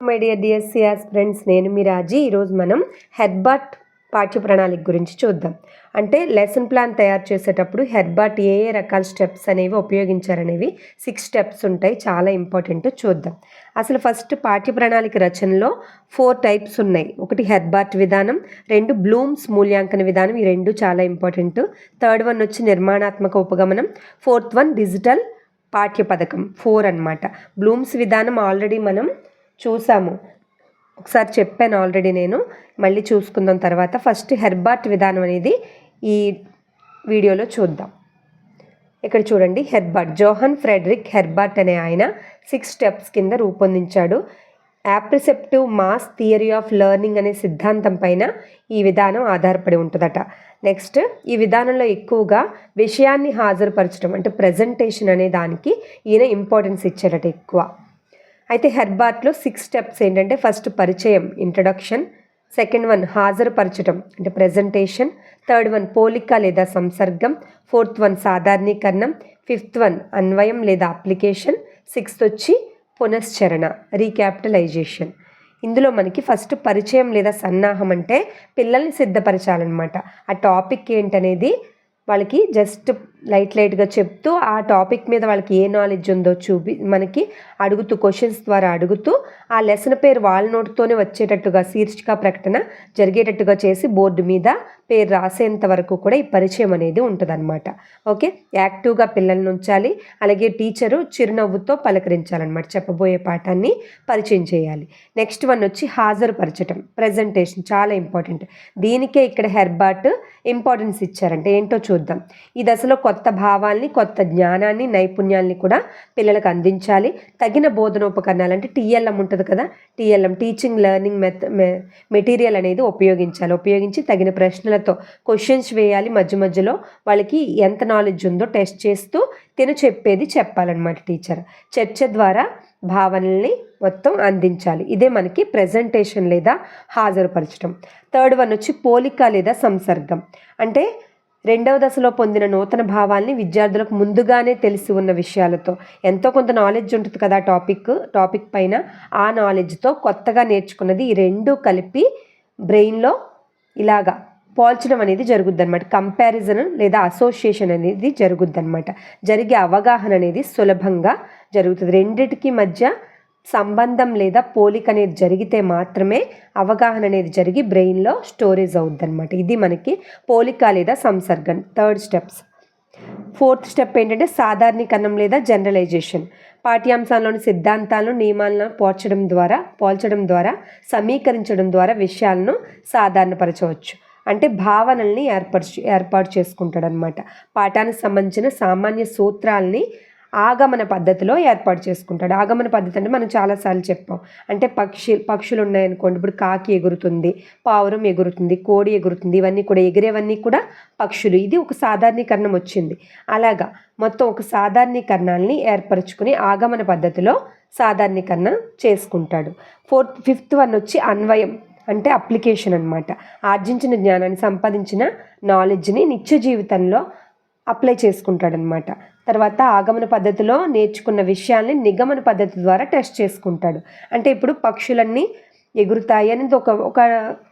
My dear DSC friends నేను మీ రాజీ. ఈరోజు మనం హెడ్బాట్ పాఠ్య ప్రణాళిక గురించి చూద్దాం. అంటే లెసన్ ప్లాన్ తయారు చేసేటప్పుడు హెడ్బాట్ ఏ ఏ రకాల స్టెప్స్ అనేవి ఉపయోగించారనేవి సిక్స్ స్టెప్స్ ఉంటాయి. చాలా ఇంపార్టెంట్ చూద్దాం. అసలు ఫస్ట్ పాఠ్య ప్రణాళిక రచనలో ఫోర్ టైప్స్ ఉన్నాయి. ఒకటి హెడ్బాట్ విధానం రెండు బ్లూమ్స్ మూల్యాంకన విధానం ఈ రెండు చాలా ఇంపార్టెంట్ థర్డ్ వన్ వచ్చి నిర్మాణాత్మక ఉపగమనం ఫోర్త్ వన్ డిజిటల్ పాఠ్య పథకం ఫోర్ అనమాట బ్లూమ్స్ విధానం ఆల్రెడీ మనం చూసాము. ఒకసారి చెప్పాను ఆల్రెడీ నేను. మళ్ళీ చూసుకుందాం తర్వాత. ఫస్ట్ హెర్బార్ట్ విధానం అనేది ఈ వీడియోలో చూద్దాం. ఇక్కడ చూడండి. హెర్బార్ట్. జోహన్ ఫ్రెడరిక్ హెర్బార్ట్ అనే ఆయన సిక్స్ స్టెప్స్ కింద రూపొందించాడు. Apperceptive mass theory of learning అనే సిద్ధాంతం పైన ఈ విధానం ఆధారపడి ఉంటుందట. నెక్స్ట్ ఈ విధానంలో ఎక్కువగా విషయాన్ని హాజరుపరచడం అంటే ప్రజెంటేషన్ అనే దానికి ఈయన ఇంపార్టెన్స్ ఇచ్చారట ఎక్కువ. అయితే హెర్బార్ట్లో సిక్స్ స్టెప్స్ ఏంటంటే ఫస్ట్ పరిచయం ఇంట్రడక్షన్ సెకండ్ వన్ హాజరుపరచడం అంటే ప్రజెంటేషన్ థర్డ్ వన్ పోలిక లేదా సంసర్గం ఫోర్త్ వన్ సాధారణీకరణం ఫిఫ్త్ వన్ అన్వయం లేదా అప్లికేషన్ సిక్స్త్ వచ్చి పునశ్చరణ రీక్యాపిటలైజేషన్ ఇందులో మనకి ఫస్ట్ పరిచయం లేదా సన్నాహం అంటే పిల్లల్ని సిద్ధపరచాలన్నమాట. ఆ టాపిక్ ఏంటనేది వాళ్ళకి జస్ట్ లైట్ లైట్గా చెప్తూ ఆ టాపిక్ మీద వాళ్ళకి ఏ నాలెడ్జ్ ఉందో చూపి మనకి అడుగుతూ క్వశ్చన్స్ ద్వారా అడుగుతూ ఆ లెసన్ పేరు వాళ్ళ నోటితోనే వచ్చేటట్టుగా శీర్షిక ప్రకటన జరిగేటట్టుగా చేసి బోర్డు మీద పేరు రాసేంత వరకు కూడా ఈ పరిచయం అనేది ఉంటుందన్నమాట. ఓకే? యాక్టివ్గా పిల్లల్ని ఉంచాలి అలాగే టీచరు చిరునవ్వుతో పలకరించాలన్నమాట చెప్పబోయే పాఠాన్ని పరిచయం చేయాలి. నెక్స్ట్ వన్ వచ్చి హాజరుపరచటం ప్రజెంటేషన్ చాలా ఇంపార్టెంట్. దీనికే ఇక్కడ హెర్బాట్ ఇంపార్టెన్స్ ఇచ్చారంటే ఏంటో చూద్దాం. ఈ దశలో కొత్త భావాల్ని కొత్త జ్ఞానాన్ని నైపుణ్యాల్ని కూడా పిల్లలకు అందించాలి. తగిన బోధనోపకరణాలు అంటే టీఎల్ఎం ఉంటుంది కదా TLM teaching learning meth material అనేది ఉపయోగించాలి. ఉపయోగించి తగిన ప్రశ్నలతో క్వశ్చన్స్ వేయాలి. మధ్య మధ్యలో వాళ్ళకి ఎంత నాలెడ్జ్ ఉందో టెస్ట్ చేస్తూ తిను చెప్పేది చెప్పాలన్నమాట టీచర్. చర్చ ద్వారా భావనల్ని మొత్తం అందించాలి. ఇదే మనకి ప్రజెంటేషన్ లేదా హాజరుపరచడం థర్డ్ వన్ వచ్చి పోలిక లేదా సంసర్గం. అంటే రెండవ దశలో పొందిన నూతన భావాల్ని విద్యార్థులకు ముందుగానే తెలిసి ఉన్న విషయాలతో. ఎంతో కొంత నాలెడ్జ్ ఉంటుంది కదా టాపిక్ టాపిక్ పైన. ఆ నాలెడ్జ్తో కొత్తగా నేర్చుకున్నది ఈ రెండు కలిపి బ్రెయిన్లో ఇలాగా పోల్చడం అనేది జరుగుద్ది అనమాట కంపారిజన్ లేదా అసోసియేషన్ అనేది జరుగుద్ది అనమాట జరిగే అవగాహన అనేది సులభంగా జరుగుతుంది. రెండిటికి మధ్య సంబంధం లేదా పోలిక అనేది జరిగితే మాత్రమే అవగాహన అనేది జరిగి బ్రెయిన్లో స్టోరేజ్ అవుద్ది అనమాట ఇది మనకి పోలిక లేదా సంసర్గం. Third steps. ఫోర్త్ స్టెప్ ఏంటంటే సాధారణీకరణం లేదా జనరలైజేషన్. పాఠ్యాంశాల్లోని సిద్ధాంతాలను నియమాలను పోల్చడం ద్వారా పోల్చడం ద్వారా సమీకరించడం ద్వారా విషయాలను సాధారణపరచవచ్చు. అంటే భావనల్ని ఏర్పరచు ఏర్పాటు చేసుకుంటాడనమాట పాఠానికి సంబంధించిన సామాన్య సూత్రాలని ఆగమన పద్ధతిలో ఏర్పాటు చేసుకుంటాడు. ఆగమన పద్ధతి అంటే మనం చాలాసార్లు చెప్పాం. అంటే పక్షి పక్షులు ఉన్నాయనుకోండి. ఇప్పుడు కాకి ఎగురుతుంది పావురం ఎగురుతుంది కోడి ఎగురుతుంది ఇవన్నీ కూడా ఎగిరేవన్నీ కూడా పక్షులు. ఇది ఒక సాధారణీకరణం వచ్చింది. అలాగా మొత్తం ఒక సాధారణీకరణాలని ఏర్పరచుకుని ఆగమన పద్ధతిలో సాధారణీకరణ చేసుకుంటాడు. ఫోర్త్ ఫిఫ్త్ వన్ వచ్చి అన్వయం అంటే అప్లికేషన్ అనమాట ఆర్జించిన జ్ఞానాన్ని సంపాదించిన నాలెడ్జ్ని నిత్య జీవితంలో అప్లై చేసుకుంటాడనమాట తర్వాత ఆగమన పద్ధతిలో నేర్చుకున్న విషయాల్ని నిగమన పద్ధతి ద్వారా టెస్ట్ చేసుకుంటాడు. అంటే ఇప్పుడు పక్షులన్నీ ఎగురుతాయి అనేది ఒక ఒక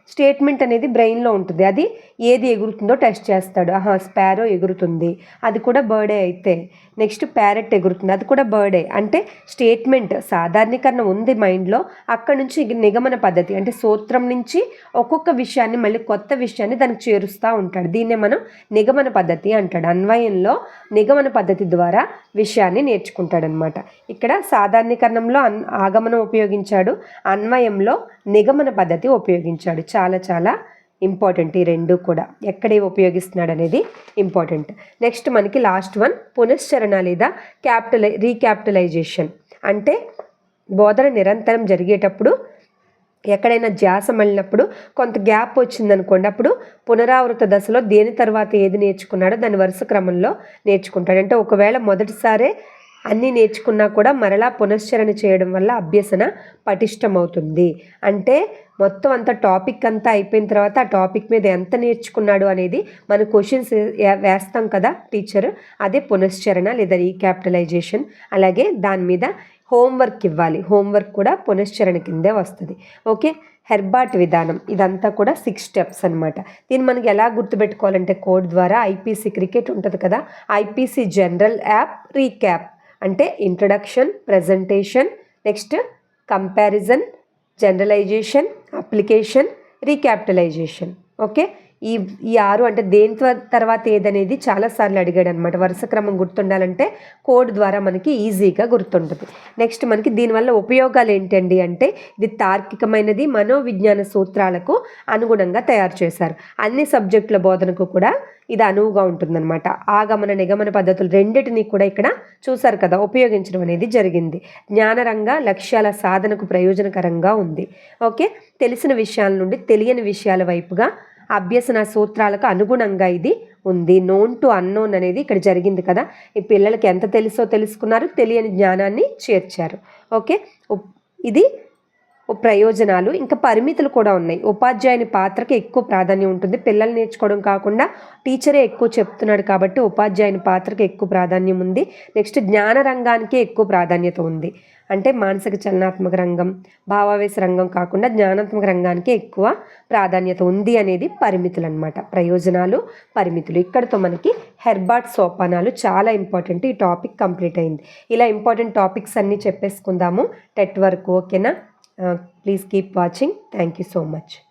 స్టేట్మెంట్ అనేది బ్రెయిన్లో ఉంటుంది. అది ఏది ఎగురుతుందో టెస్ట్ చేస్తాడు. ఆహా స్పారో ఎగురుతుంది. అది కూడా బర్డే అయితే. నెక్స్ట్ ప్యారెట్ ఎగురుతుంది. అది కూడా బర్డే. అంటే స్టేట్మెంట్ సాధారణీకరణ ఉంది మైండ్లో. అక్కడ నుంచి నిగమన పద్ధతి అంటే సూత్రం నుంచి ఒక్కొక్క విషయాన్ని మళ్ళీ కొత్త విషయాన్ని దానికి చేరుస్తూ ఉంటాడు. దీన్నే మనం నిగమన పద్ధతి అంటాడు. అన్వయంలో నిగమన పద్ధతి ద్వారా విషయాన్ని నేర్చుకుంటాడనమాట. ఇక్కడ సాధారణీకరణంలో అన్ ఆగమనం ఉపయోగించాడు. అన్వయంలో నిగమన పద్ధతి ఉపయోగించాడు. చాలా చాలా ఇంపార్టెంట్ ఈ రెండు కూడా ఎక్కడే ఉపయోగిస్తున్నాడు అనేది ఇంపార్టెంట్ నెక్స్ట్ మనకి లాస్ట్ వన్ పునశ్చరణ లేదా క్యాపిటలై రీక్యాపిటలైజేషన్ అంటే బోధన నిరంతరం జరిగేటప్పుడు ఎక్కడైనా ధ్యాస మళ్ళినప్పుడు కొంత గ్యాప్ వచ్చిందనుకోండి అప్పుడు పునరావృత దశలో దేని తర్వాత ఏది నేర్చుకున్నాడో దాని వరుస క్రమంలో నేర్చుకుంటాడు. అంటే ఒకవేళ మొదటిసారే అన్నీ నేర్చుకున్నా కూడా మరలా పునశ్చరణ చేయడం వల్ల అభ్యసన పటిష్టమవుతుంది. అంటే మొత్తం అంత టాపిక్ అంతా అయిపోయిన తర్వాత ఆ టాపిక్ మీద ఎంత నేర్చుకున్నాడు అనేది మన క్వశ్చన్స్ వేస్తాం కదా టీచర్. అదే పునశ్చరణ లేదా రీక్యాపిటలైజేషన్. అలాగే దాని మీద హోంవర్క్ ఇవ్వాలి. హోంవర్క్ కూడా పునశ్చరణ కిందే వస్తుంది. ఓకే? హెర్బాట్ విధానం. ఇదంతా కూడా సిక్స్ స్టెప్స్ అనమాట దీన్ని మనకి ఎలా గుర్తుపెట్టుకోవాలంటే కోడ్ ద్వారా ఐపీసీ క్రికెట్ ఉంటుంది కదా ఐపీసీ జనరల్ యాప్ రీక్యాప్. అంటే introduction presentation next comparison generalization application recapitalization okay ఈ ఈ ఆరు అంటే దేని తర్వాత ఏదనేది చాలాసార్లు అడిగాడు అనమాట వరుస క్రమం గుర్తుండాలంటే కోడ్ ద్వారా మనకి ఈజీగా గుర్తుంటుంది. నెక్స్ట్ మనకి దీనివల్ల ఉపయోగాలు ఏంటండి అంటే ఇది తార్కికమైనది మనోవిజ్ఞాన సూత్రాలకు అనుగుణంగా తయారు చేశారు. అన్ని సబ్జెక్టుల బోధనకు కూడా ఇది అనువుగా ఉంటుందన్నమాట. ఆగమన నిగమన పద్ధతులు రెండింటినీ కూడా ఇక్కడ చూశారు కదా ఉపయోగించడం అనేది జరిగింది. జ్ఞానరంగ లక్ష్యాల సాధనకు ప్రయోజనకరంగా ఉంది. ఓకే? తెలిసిన విషయాల నుండి తెలియని విషయాల వైపుగా అభ్యసన సూత్రాలకు అనుగుణంగా ఇది ఉంది. నోన్ టు అన్నోన్ అనేది ఇక్కడ జరిగింది కదా. ఈ పిల్లలకి ఎంత తెలుసో తెలుసుకున్నారు తెలియని జ్ఞానాన్ని చేర్చారు. ఓకే ఇది ప్రయోజనాలు ఇంకా పరిమితులు కూడా ఉన్నాయి. ఉపాధ్యాయుని పాత్రకి ఎక్కువ ప్రాధాన్యం ఉంటుంది. పిల్లలు నేర్చుకోవడం కాకుండా టీచరే ఎక్కువ చెప్తున్నాడు కాబట్టి ఉపాధ్యాయుని పాత్రకి ఎక్కువ ప్రాధాన్యం ఉంది. నెక్స్ట్ జ్ఞాన రంగానికి ఎక్కువ ప్రాధాన్యత ఉంది. అంటే మానసిక చలనాత్మక రంగం భావావేశ రంగం కాకుండా జ్ఞానాత్మక రంగానికి ఎక్కువ ప్రాధాన్యత ఉంది అనేది పరిమితులు అనమాట ప్రయోజనాలు పరిమితులు. ఇక్కడతో మనకి హెర్బాట్ సోపానాలు చాలా ఇంపార్టెంట్. ఈ టాపిక్ కంప్లీట్ అయింది. ఇలా ఇంపార్టెంట్ టాపిక్స్ అన్నీ చెప్పేసుకుందాము. టెట్ వరకు ఓకేనా? Uh, please keep watching. Thank you so much.